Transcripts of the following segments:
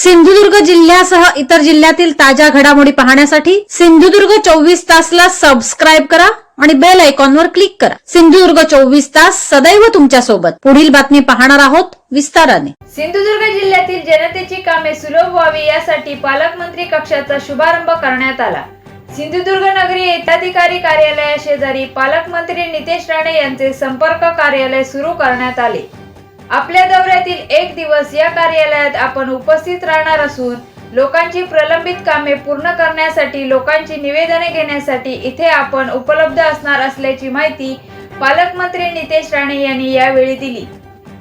सिंधुदुर्ग जिल्ह्यासह इतर जिल्ह्यातील ताज्या घडामोडी पाहण्यासाठी सिंधुदुर्ग चोवीस तासला सबस्क्राईब करा आणि बेल आयकॉनवर क्लिक करा. सिंधुदुर्ग चोवीस तास सदैव तुमच्यासोबत पुढील बातमी पाहणार आहोत विस्ताराने. सिंधुदुर्ग जिल्ह्यातील जनतेची कामे सुलभ व्हावी यासाठी पालकमंत्री कक्षाचा शुभारंभ करण्यात आला. सिंधुदुर्ग नगरी येथाधिकारी कार्यालया शेजारी पालकमंत्री नितेश राणे यांचे संपर्क कार्यालय सुरू करण्यात आले. आपल्या दौऱ्यातील एक दिवस या कार्यालयात आपण उपस्थित राहणार असून लोकांची प्रलंबित कामे पूर्ण करण्यासाठी लोकांची निवेदने घेण्यासाठी इथे आपण उपलब्ध असणार असल्याची माहिती पालकमंत्री नितेश राणे यांनी यावेळी दिली.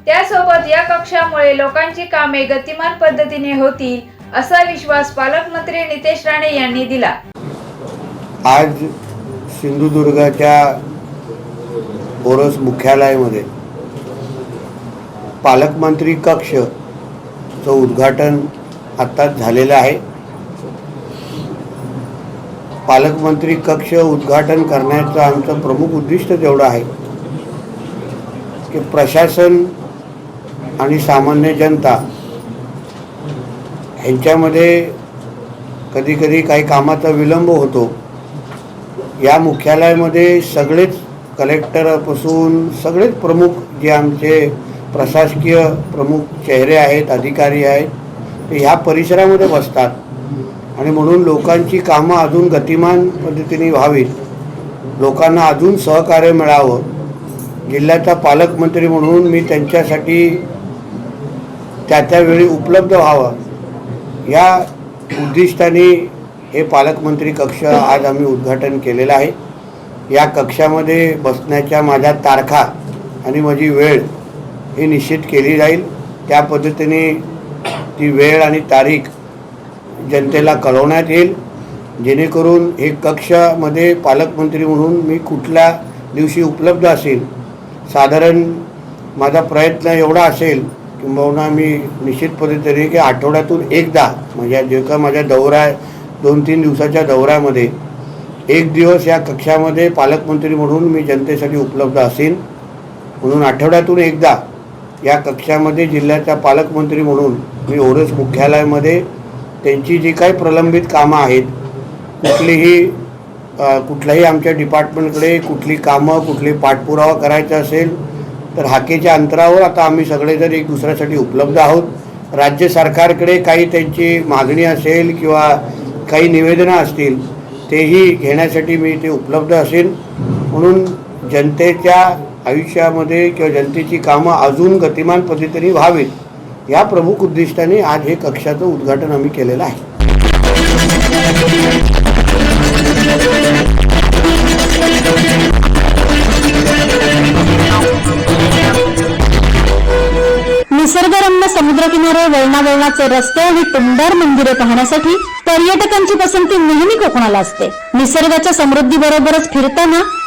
त्यासोबत या कक्षामुळे लोकांची कामे गतिमान पद्धतीने होतील असा विश्वास पालकमंत्री नितेश राणे यांनी दिला. आज सिंधुदुर्गाच्या बोरस मुख्यालयामध्ये पालकमंत्री कक्षचं उद्घाटन आत्ताच झालेलं आहे. पालकमंत्री कक्ष उद्घाटन करण्याचं आमचं प्रमुख उद्दिष्ट तेवढं आहे. की प्रशासन आणि सामान्य जनता ह्यांच्यामध्ये कधीकधी काही कामाचा विलंब होतो. या मुख्यालयामध्ये सगळेच कलेक्टरपासून सगळेच प्रमुख जे आमचे प्रशासकीय प्रमुख चेहरे आहेत अधिकारी आहेत ते ह्या परिसरामध्ये बसतात. आणि म्हणून लोकांची कामं अजून गतिमान पद्धतीने व्हावीत. लोकांना अजून सहकार्य मिळावं. जिल्ह्याचा पालकमंत्री म्हणून मी त्यांच्यासाठी त्या त्यावेळी उपलब्ध व्हावं. या उद्दिष्टाने हे पालकमंत्री कक्ष आज आम्ही उद्घाटन केलेलं आहे. या कक्षामध्ये बसण्याच्या माझ्या तारखा आणि माझी वेळ ही निश्चित केली जाईल. त्या पद्धतीने ती वेळ आणि तारीख जनतेला कळवण्यात येईल. जेणेकरून हे कक्षामध्ये पालकमंत्री म्हणून मी कुठल्या दिवशी उपलब्ध असेल साधारण माझा प्रयत्न एवढा असेल किंबहुना मी निश्चित पद्धतीने की आठवड्यातून एकदा म्हणजे जे का माझ्या दौरा आहे दोन तीन दिवसाच्या दौऱ्यामध्ये एक दिवस या कक्षामध्ये पालकमंत्री म्हणून मी जनतेसाठी उपलब्ध असेन म्हणून आठवड्यातून एकदा या कक्षामध्ये जिल्ह्याचा पालकमंत्री म्हणून मी ओरस मुख्यालयामध्ये त्यांची जी काही प्रलंबित कामं आहेत कुठलीही कुठल्याही आमच्या डिपार्टमेंटकडे कुठली कामं कुठली पाठपुरावा करायचा असेल तर हाकेच्या अंतरावर आता आम्ही सगळेजण एक दुसऱ्यासाठी उपलब्ध आहोत. राज्य सरकारकडे काही त्यांची मागणी असेल किंवा काही निवेदनं असतील तेही घेण्यासाठी मी ते उपलब्ध असेल म्हणून जनतेच्या आयुष्यामध्ये किंवा जनतेची कामं अजून गतिमान पद्धतीने व्हावीत या प्रमुख उद्दिष्टाने आज हे कक्षाचं उद्घाटन आम्ही केलेलं आहे. निसर्गरम्य समुद्रकिनारे वळणावळणाचे रस्ते आणि टुमदार मंदिरे पाहण्यासाठी पर्यटकांची पसंती नेहमी कोकणाला असते. निसर्गाच्या समृद्धी बरोबरच फिरताना